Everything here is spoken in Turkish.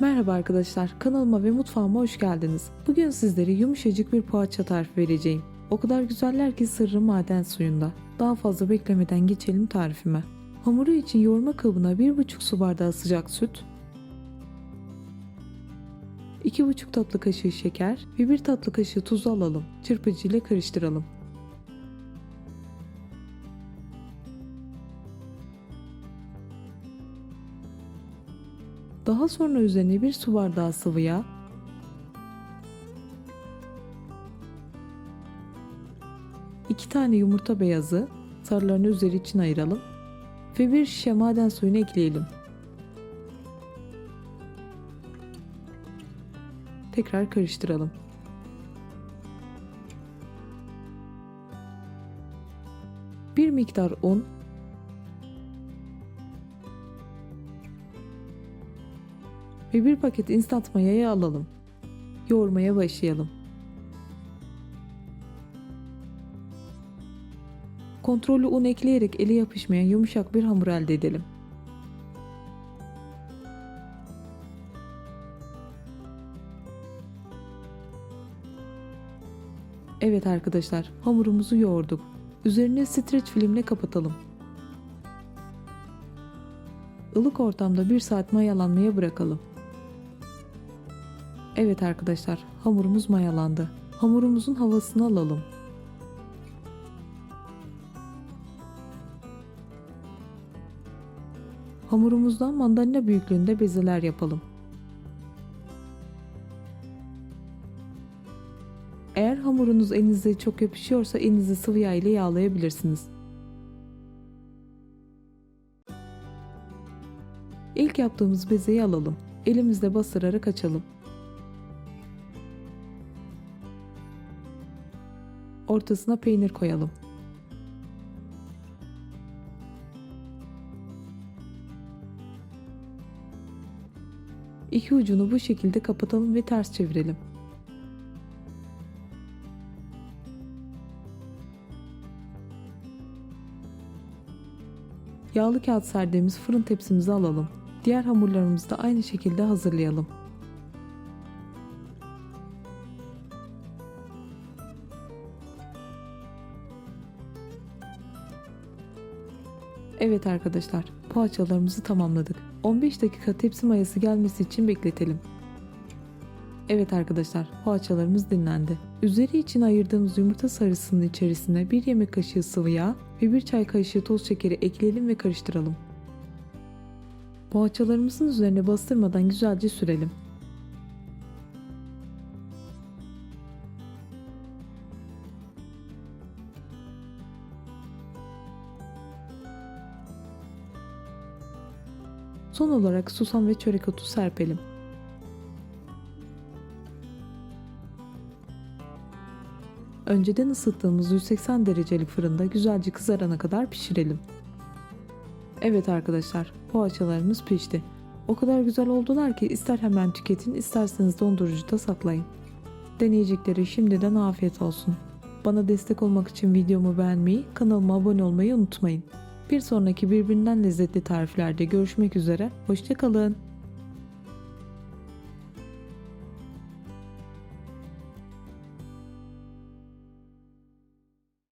Merhaba arkadaşlar, kanalıma ve mutfağıma hoş geldiniz. Bugün sizlere yumuşacık bir poğaça tarifi vereceğim. O kadar güzeller ki sırrı maden suyunda. Daha fazla beklemeden geçelim tarifime. Hamuru için yoğurma kabına 1,5 su bardağı sıcak süt, 2,5 tatlı kaşığı şeker ve 1 tatlı kaşığı tuz alalım. Çırpıcı ile karıştıralım. Daha sonra üzerine bir su bardağı sıvı yağ, iki tane yumurta beyazı, sarılarını üzeri için ayıralım ve bir şişe maden suyunu ekleyelim. Tekrar karıştıralım. Bir miktar un, ve bir paket instant mayayı alalım. Yoğurmaya başlayalım. Kontrollü un ekleyerek ele yapışmayan yumuşak bir hamur elde edelim. Evet arkadaşlar, hamurumuzu yoğurduk. Üzerine streç filmle kapatalım. Ilık ortamda bir saat mayalanmaya bırakalım. Evet arkadaşlar, hamurumuz mayalandı. Hamurumuzun havasını alalım. Hamurumuzdan mandalina büyüklüğünde bezeler yapalım. Eğer hamurunuz elinize çok yapışıyorsa elinizi sıvı yağ ile yağlayabilirsiniz. İlk yaptığımız bezeyi alalım. Elimizle bastırarak açalım. Ortasına peynir koyalım. İki ucunu bu şekilde kapatalım ve ters çevirelim. Yağlı kağıt serdiğimiz fırın tepsimizi alalım. Diğer hamurlarımızı da aynı şekilde hazırlayalım. Evet arkadaşlar, poğaçalarımızı tamamladık. 15 dakika tepsi mayası gelmesi için bekletelim. Evet arkadaşlar, poğaçalarımız dinlendi. Üzeri için ayırdığımız yumurta sarısının içerisine 1 yemek kaşığı sıvı yağ ve 1 çay kaşığı toz şekeri ekleyelim ve karıştıralım. Poğaçalarımızın üzerine bastırmadan güzelce sürelim. Son olarak susam ve çörek otu serpelim. Önceden ısıttığımız 180 derecelik fırında güzelce kızarana kadar pişirelim. Evet arkadaşlar, poğaçalarımız pişti. O kadar güzel oldular ki ister hemen tüketin, isterseniz dondurucuda saklayın. Deneyeceklere şimdiden afiyet olsun. Bana destek olmak için videomu beğenmeyi, kanalıma abone olmayı unutmayın. Bir sonraki birbirinden lezzetli tariflerde görüşmek üzere, hoşçakalın.